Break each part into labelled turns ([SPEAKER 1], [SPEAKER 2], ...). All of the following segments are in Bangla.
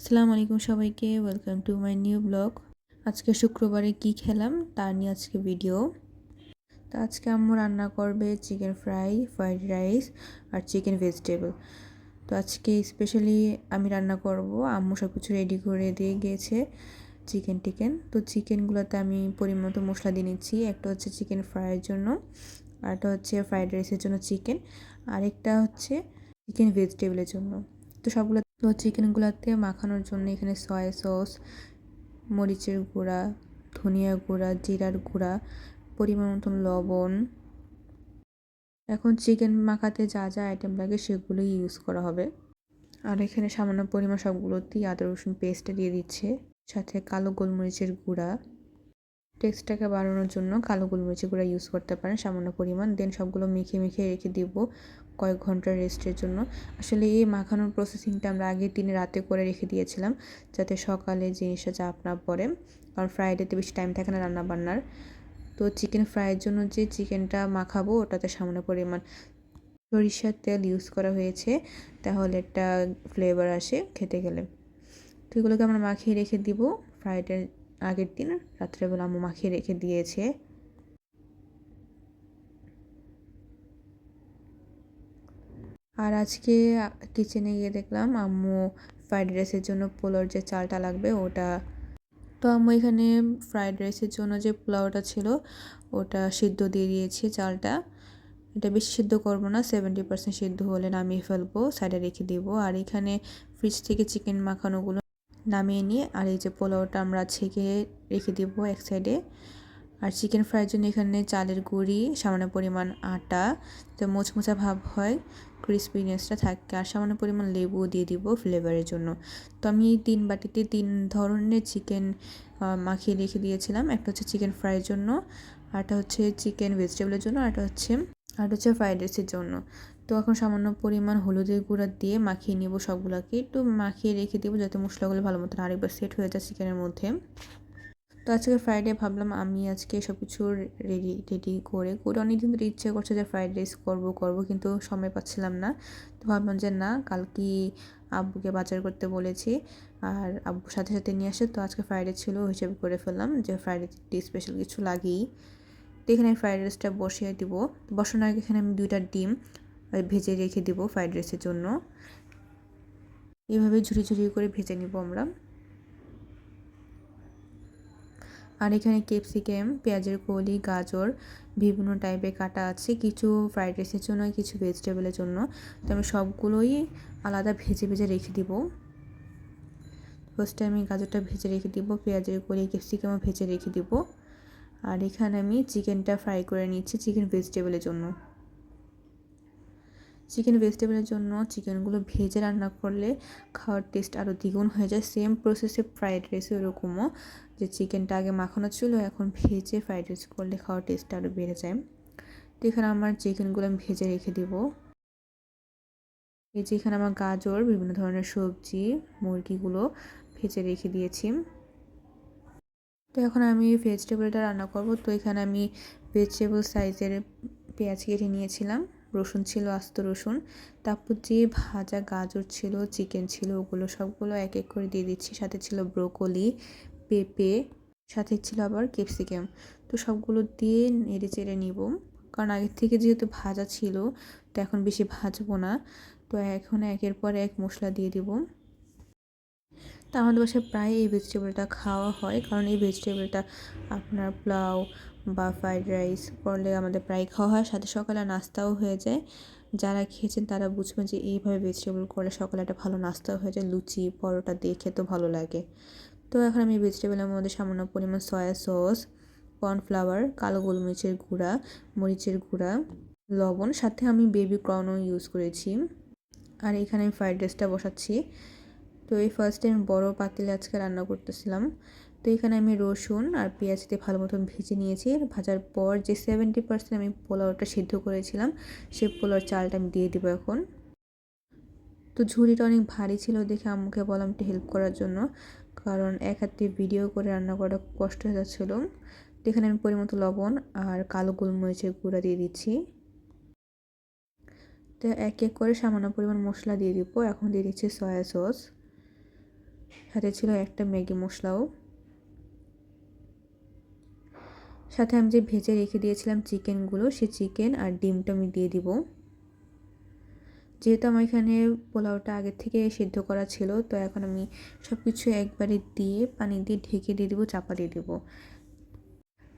[SPEAKER 1] আসসালামু আলাইকুম সবাইকে welcome to my new blog আজকে শুক্রবারে কি খেলাম তার নিয়ে আজকে ভিডিও তো আজকে আম্মু রান্না করবে চিকেন ফ্রাই ফ্রাইড রাইস আর চিকেন ভেজিটেবল তো আজকে স্পেশালি আমি রান্না করব, আম্মু সব কিছু রেডি করে দিয়ে গিয়েছে চিকেন টিকেন। তো চিকেনগুলোতে আমি পরিমাণ মশলা দিয়ে নিচ্ছি, একটা হচ্ছে চিকেন ফ্রাইয়ের জন্য আরেকটা হচ্ছে ফ্রাইড রাইসের জন্য চিকেন আরেকটা হচ্ছে চিকেন ভেজিটেবলের জন্য। তো সবগুলো তো চিকেনগুলোতে মাখানোর জন্য এখানে সয়া সস, মরিচের গুঁড়া, ধনিয়া গুঁড়া, জিরার গুঁড়া, পরিমাণ মতন লবণ। এখন চিকেন মাখাতে যা যা আইটেম লাগে সেগুলোই ইউজ করা হবে। আর এখানে সামান্য পরিমাণ সবগুলোতেই আদা রসুন পেস্টটা দিয়ে দিচ্ছে। সাথে কালো গোলমরিচের গুঁড়া। টেক্সটটাকে বাড়ানোর জন্য কালো গোলমরিচের গুঁড়া ইউজ করতে পারেন, সামান্য পরিমাণ। দেন সবগুলো মেখে মেখে রেখে দিব কয়েক ঘণ্টার রেস্টের জন্য। আসলে এই মাখানোর প্রসেসিংটা আমরা আগের দিনে রাতে করে রেখে দিয়েছিলাম, যাতে সকালে জিনিসটা চাপ না পড়ে। কারণ ফ্রাইডেতে বেশি টাইম থাকে না রান্না বান্নার তো চিকেন ফ্রাইয়ের জন্য যে চিকেনটা মাখাবো, ওটাতে সামান্য পরিমাণ সরিষার তেল ইউজ করা হয়েছে, তাহলে একটা ফ্লেভার আসে খেতে গেলে। তো এগুলোকে আমরা মাখিয়ে রেখে দিব ফ্রাইডের আগের দিন রাত্রেবেলা আম্মু মাখিয়ে রেখে দিয়েছে। আর আজকে কিচেনে গিয়ে দেখলাম আম্মু ফ্রাইড রাইসের জন্য পোলাওর যে চালটা লাগবে ওটা। তো আম্মু এখানে ফ্রাইড রাইসের জন্য যে পোলাওটা ছিল, ওটা সিদ্ধ দিয়ে দিয়েছি চালটা। এটা বেশি সিদ্ধ করব না সেভেন্টি পার্সেন্ট সিদ্ধ হলে নামিয়ে ফেলব সাইডে রেখে দিব। আর এখানে ফ্রিজ থেকে চিকেন মাখানোগুলো নামিয়ে নিয়ে আর এই যে পোলাওটা আমরা ছেঁকে রেখে দিব এক সাইডে আর চিকেন ফ্রাইয়ের জন্য এখানে চালের গুঁড়ি, সামান্য পরিমাণ আটা, তো মোচমোচা ভাব হয় ক্রিসপিনেসটা থাকে, আর সামান্য পরিমাণ লেবু দিয়ে দিব ফ্লেভারের জন্য। তো আমি এই তিন বাটিতে তিন ধরনের চিকেন মাখিয়ে রেখে দিয়েছিলাম। একটা হচ্ছে চিকেন ফ্রাইয়ের জন্য, আরটা হচ্ছে চিকেন ভেজিটেবলের জন্য, আরটা হচ্ছে আর হচ্ছে ফ্রাইড রাইসের জন্য। তো এখন সামান্য পরিমাণ হলুদের গুঁড়া দিয়ে মাখিয়ে নিব সবগুলোকে। একটু মাখিয়ে রেখে দেবো যাতে মশলাগুলো ভালো মতন আরেকবার সেট হয়ে যায় চিকেনের মধ্যে। তো আজকে ফ্রাইডে ভাবলাম আমি আজকে সব কিছু রেডি রেডি করে করে অনেকদিন ধরে ইচ্ছে করছে যে ফ্রাইড রাইস করব করব কিন্তু সময় পাচ্ছিলাম না। তো ভাবলাম যে না, কালকে আব্বুকে বাজার করতে বলেছি আর আব্বুর সাথে সাথে নিয়ে আসে। তো আজকে ফ্রাইড রাইস ছিল হিসেবে করে ফেললাম যে ফ্রাইড রাইস স্পেশাল কিছু লাগেই। তো এখানে ফ্রাইড রাইসটা বসিয়ে দিব। বসানোর আগে এখানে আমি দুইটা ডিম ভেজে রেখে দিব ফ্রাইড রাইসের জন্য। এভাবে ঝুড়ি ঝুড়ি করে ভেজে নিব আমরা। আর এখানে ক্যাপসিকাম পেঁয়াজের কলি, গাজর, বিভিন্ন টাইপের কাটা আছে, কিছু ফ্রাইড রাইসের জন্য, কিছু ভেজিটেবলের জন্য। তো আমি সবগুলোই আলাদা ভেজে ভেজে রেখে দিব। ফার্স্টে আমি গাজরটা ভেজে রেখে দিব, পেঁয়াজের কলি ক্যাপসিকামও ভেজে রেখে দিব। আর এখানে আমি চিকেনটা ফ্রাই করে নিচ্ছি চিকেন ভেজিটেবলের জন্য। চিকেন ভেজিটেবলের জন্য চিকেনগুলো ভেজে রান্না করলে খাওয়ার টেস্ট আরও দ্বিগুণ হয়ে যায়। সেম প্রসেসে ফ্রাইড রাইসে ওরকমও যে চিকেনটা আগে মাখানো ছিল, এখন ভেজে ফ্রাইড রাইস করলে খাওয়ার টেস্ট আরও বেড়ে যায়। তো এখানে আমার চিকেনগুলো আমি ভেজে রেখে দিব। এই যে এখানে আমার গাজর, বিভিন্ন ধরনের সবজি মুরগিগুলো ভেজে রেখে দিয়েছি। তো এখন আমি ভেজিটেবলটা রান্না করব। তো এখানে আমি ভেজিটেবল সাইজের পেঁয়াজ কেটে নিয়েছিলাম। রসুন ছিল, আস্ত রসুন। তারপর যে ভাজা গাজর ছিল চিকেন ছিল, ওগুলো সবগুলো এক এক করে দিয়ে দিচ্ছি। সাথে ছিল ব্রোকলি পেঁপে, সাথে ছিল আবার ক্যাপসিকাম তো সবগুলো দিয়ে নেড়ে চেড়ে নিব। কারণ আগের থেকে যেহেতু ভাজা ছিল, তো এখন বেশি ভাজবো না। তো এখন একের পর এক মশলা দিয়ে দিব। তো আমাদের বাসায় প্রায় এই ভেজিটেবলটা খাওয়া হয়। কারণ এই ভেজিটেবলটা আপনার পোলাও বা ফ্রাইড রাইস করলে আমাদের প্রায় খাওয়া হয়। সাথে সকালে নাস্তাও হয়ে যায়। যারা খেয়েছেন তারা বুঝবেন যে এইভাবে ভেজিটেবল করলে সকালে একটা ভালো নাস্তাও হয়ে যায়। লুচি, পরোটা দিয়ে খেতেও ভালো লাগে। তো এখন আমি ভেজিটেবলের মধ্যে সামান্য পরিমাণ সয়া সস কর্নফ্লাওয়ার কালো গোলমরিচের গুঁড়া, মরিচের গুঁড়া, লবণ, সাথে আমি বেবি কর্নও ইউজ করেছি। আর এখানে আমি ফ্রাইড রাইসটা বসাচ্ছি। তো এই ফার্স্ট টাইম বড়ো পাতিলে আজকে রান্না করতেছিলাম। তো এখানে আমি রসুন আর পেঁয়াজ দিয়ে ভালো মতন ভেজে নিয়েছি। ভাজার পর যে সেভেন্টি পার্সেন্ট আমি পোলাওটা সিদ্ধ করেছিলাম, সেই পোলাওর চালটা আমি দিয়ে দেবো এখন। তো ঝুড়িটা অনেক ভারী ছিল দেখে আম্মুকে বললাম একটু হেল্প করার জন্য, কারণ এক হাতে ভিডিও করে রান্না করাটা কষ্ট হয়ে যাচ্ছিল। তো এখানে আমি পরিমতো লবণ আর কালো গোলমরিচের গুঁড়া দিয়ে দিচ্ছি। তো এক এক করে সামান্য পরিমাণ মশলা দিয়ে দিব, এখন দিয়ে দিচ্ছি সয়া সস সাথে ছিল একটা ম্যাগি মশলাও। সাথে আমি যে ভেজে রেখে দিয়েছিলাম চিকেনগুলো, সে চিকেন আর ডিমটা আমি দিয়ে দিব। যেহেতু আমার এখানে পোলাওটা আগে থেকে সিদ্ধ করা ছিল, তো এখন আমি সব কিছু একবারে দিয়ে পানি দিয়ে ঢেকে দিয়ে দেবো, চাপা দিয়ে দেবো।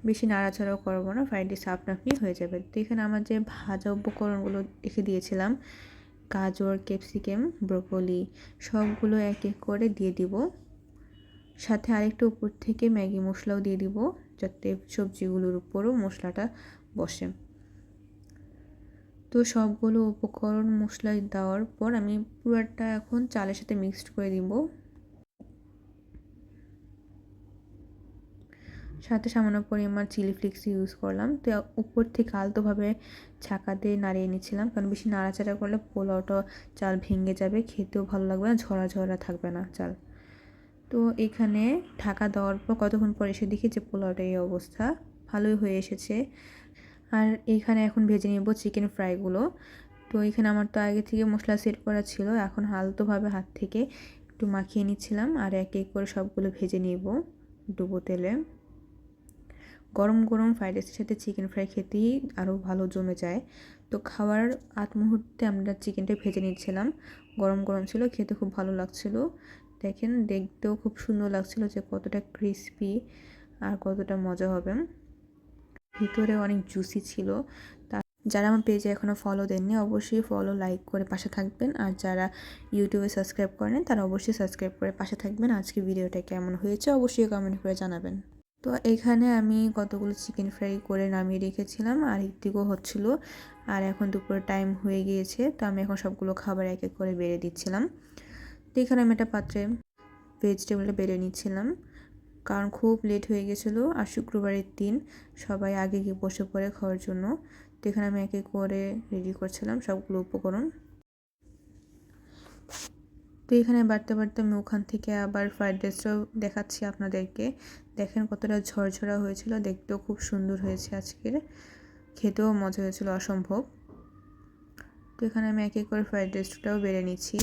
[SPEAKER 1] বেশি নাড়াচাড়াও করব না ফ্রাইড রাইস আপনা হয়ে যাবে। তো এখানে আমার যে ভাজা উপকরণগুলো রেখে দিয়েছিলাম গাজর, ক্যাপসিকাম, ব্রোকলি সবগুলো এক এক করে দিয়ে দিব। সাথে আরেকটু উপর থেকে ম্যাগি মশলাও দিয়ে দিব যাতে সবজিগুলোর উপরও মশলাটা বসে। তো সবগুলো উপকরণ মশলা দেওয়ার পর আমি পুরোটা এখন চালের সাথে মিক্সড করে দিব। সাথে সামান্য পরিমাণ চিলি ফ্লেক্স ইউজ করলাম। তো উপর থেকে আলতোভাবে ছাকা দিয়ে নাড়িয়ে নিচ্ছিলাম। কারণ বেশি নাড়াচাড়া করলে পোলাওটা চাল ভেঙে যাবে, খেতেও ভালো লাগবে না, ঝরা ঝরা থাকবে না চাল। তো এখানে ঢাকা দেওয়ার পর কতক্ষণ পর এসে দেখি যে পোলাওটা এই অবস্থা, ভালোই হয়ে এসেছে। আর এখানে এখন ভেজে নেব চিকেন ফ্রাইগুলো তো এখানে আমার তো আগে থেকে মশলা সেট করা ছিল, এখন হালতোভাবে হাত থেকে একটু মাখিয়ে নিচ্ছিলাম। আর এক এক করে সবগুলো ভেজে নেব ডুবো তেলে। গরম গরম ফ্রাইড রাইসের সাথে চিকেন ফ্রাই খেতেই আরও ভালো জমে যায়। তো খাওয়ার আধ মুহূর্তে আমরা চিকেনটা ভেজে নিচ্ছিলাম। গরম গরম ছিল, খেতে খুব ভালো লাগছিল। দেখেন, দেখতেও খুব সুন্দর লাগছিল যে কতটা ক্রিসপি আর কতটা মজা হবে। ভিতরে অনেক জুসি ছিল। তা যারা আমার পেজে এখনও ফলো দেননি, অবশ্যই ফলো লাইক করে পাশে থাকবেন। আর যারা ইউটিউবে সাবস্ক্রাইব করেন তারা অবশ্যই সাবস্ক্রাইব করে পাশে থাকবেন। আজকে ভিডিওটা কেমন হয়েছে, অবশ্যই কমেন্ট করে জানাবেন। তো এখানে আমি কতগুলো চিকেন ফ্রাই করে নামিয়ে রেখেছিলাম, আর একদিকেও হচ্ছিল। আর এখন দুপুরের টাইম হয়ে গিয়েছে, তো আমি এখন সবগুলো খাবার এক এক করে বেড়ে দিচ্ছিলাম। তো এখানে আমি একটা পাত্রে ভেজিটেবলটা বেড়ে নিচ্ছিলাম, কারণ খুব লেট হয়ে গেছিল আর শুক্রবারের দিন সবাই আগে গিয়ে বসে পড়ে খাওয়ার জন্য। তো এখানে আমি এক এক করে রেডি করছিলাম সবগুলো উপকরণ। তো এখানে বাড়তে বাড়তে আমি ওখান থেকে আবার ফ্রাইড রাইসটাও দেখাচ্ছি আপনাদেরকে। দেখেন কতটা ঝরঝরা হয়েছিল, দেখতেও খুব সুন্দর হয়েছে আজকের। খেতেও মজা হয়েছিল, অসম্ভব। তো এখানে আমি এক এক করে ফ্রাইড রাইসটাও বেড়ে নিচ্ছি।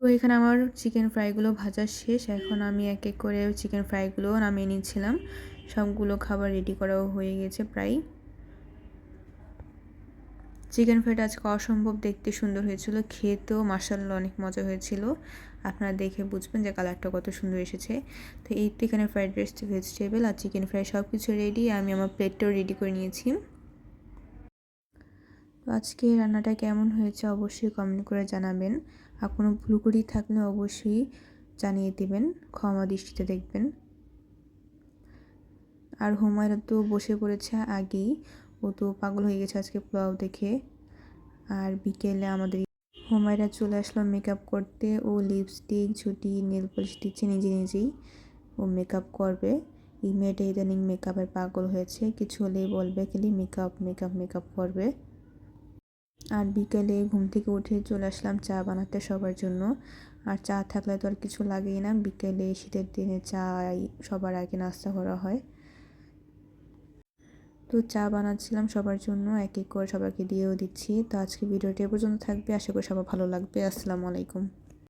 [SPEAKER 1] তো এখানে আমার চিকেন ফ্রাইগুলো ভাজা শেষ। এখন আমি এক এক করে চিকেন ফ্রাইগুলো নামিয়ে নিচ্ছিলাম। সবগুলো খাবার রেডি করাও হয়ে গেছে প্রায়। চিকেন ফ্রাইটা আজকে অসম্ভব দেখতে সুন্দর হয়েছিল। খেতেও মার্শাল্লা অনেক মজা হয়েছিল। আপনারা দেখে বুঝবেন যে কালারটা কত সুন্দর এসেছে। তো এই তো এখানে ফ্রাইড রাইস ভেজিটেবল আর চিকেন ফ্রাই সব কিছু রেডি আমি আমার প্লেটটাও রেডি করে নিয়েছি। আজকে রান্নাটা কেমন হয়েছে অবশ্যই কমেন্ট করে জানাবেন। আর কোনো ভুল করি থাকলে অবশ্যই জানিয়ে দেবেন, ক্ষমা দৃষ্টিতে দেখবেন। আর হুমায়রা তো বসে পড়েছে আগেই, ও তো পাগল হয়ে গেছে আজকে পোলাও দেখে। আর বিকেলে আমাদের হুমায়রা চলে আসলো মেকআপ করতে, ও লিপস্টিক ঝুটি নেল পলিশ দিচ্ছে নিজে নিজেই। ও মেকআপ করবে। এই মেয়েটা ইদানিং মেকআপের পাগল হয়েছে, কিছু হলেই বলবে খালি মেকআপ মেকআপ মেকআপ করবে। আর বিকেলে ঘুম থেকে উঠে চলে আসলাম চা বানাতে সবার জন্য। আর চা থাকলে তো আর কিছু লাগেই না। বিকেলে শীতের দিনে চা সবার আগে নাস্তা করা হয়। তো চা বানাচ্ছিলাম সবার জন্য এক এক করে সবাইকে দিয়েও দিচ্ছি। তো আজকে ভিডিওটি পর্যন্ত থাকবে। আশা করি সবার ভালো লাগবে। আসসালামু আলাইকুম।